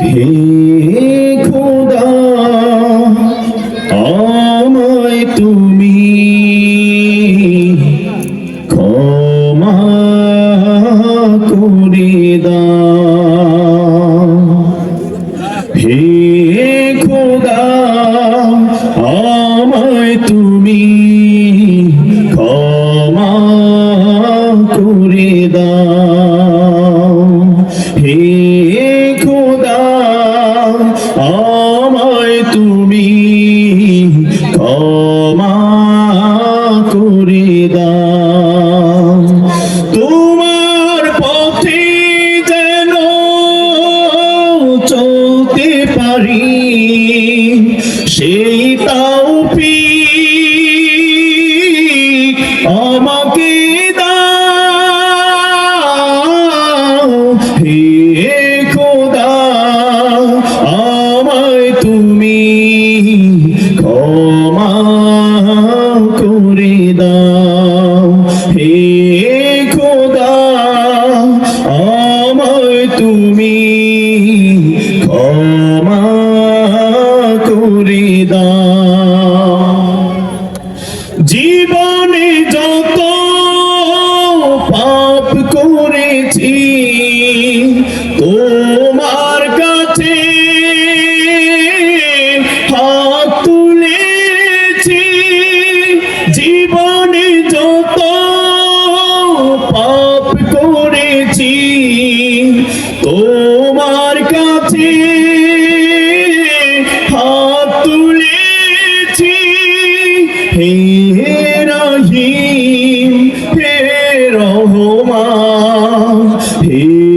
হে খোদা আমায় তুমি ক্ষমা করে দাও। হে খোদা করে দাও হে করেছি। তোমার কাছে হাত তুলেছি। হে রহিম হে রহমা হে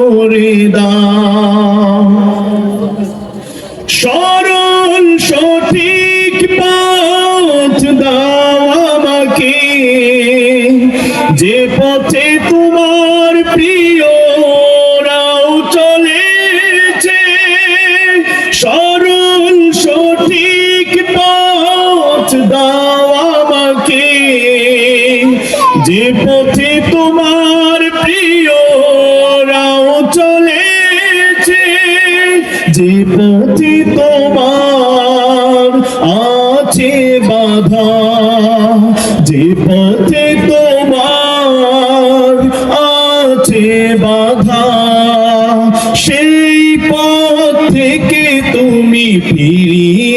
করে যে পথে তোমার আছে বাধা যে পথে তোমার আছে বাধা, সেই পথ থেকে তুমি ফিরিয়ে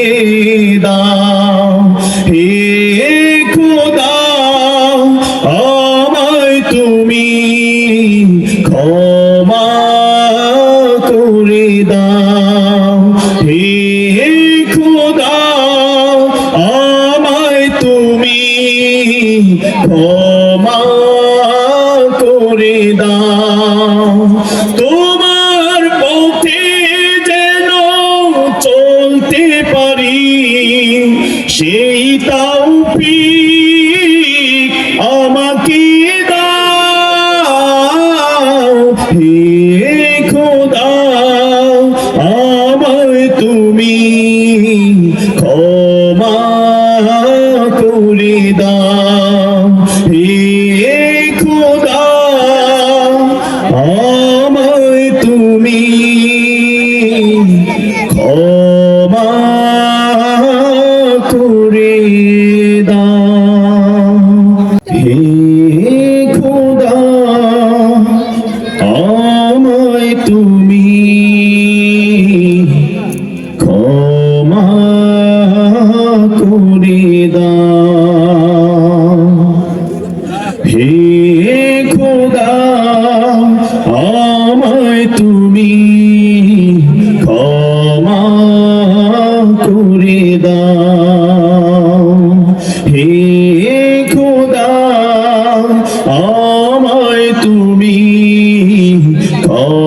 তৌফিক আমাকে দাও। হে খোদা আমার তুমি ক্ষমা করে দাও। হে E কর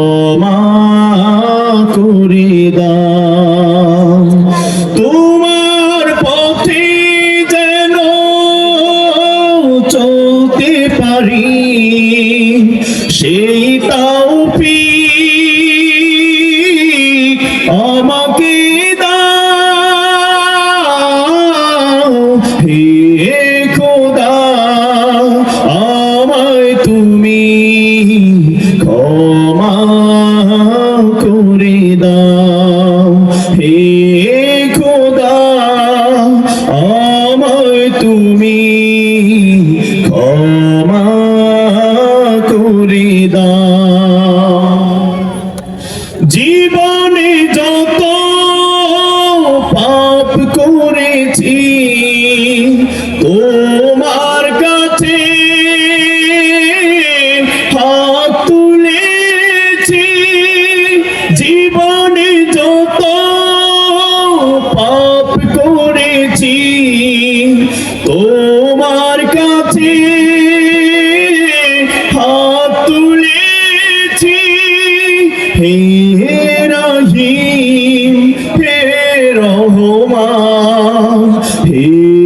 করে দাও হে He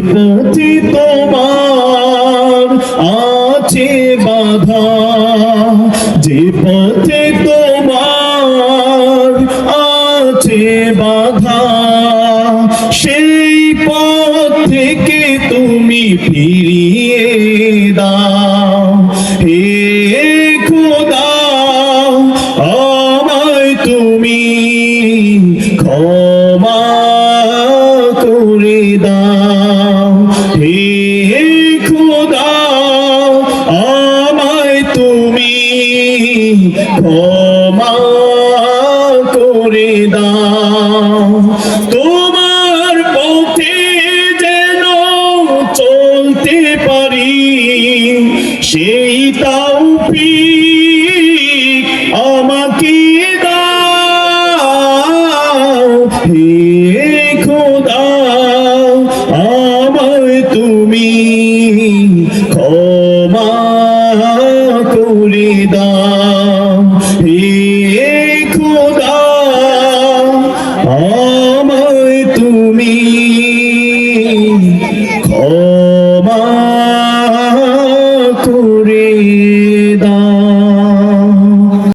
প্রতি তোমার আছে বাধা। যে পথে তোমার আছে বাধা সেই পথ থেকে তুমি ফিরিয়ে তৌফিক আমাকে দাও হে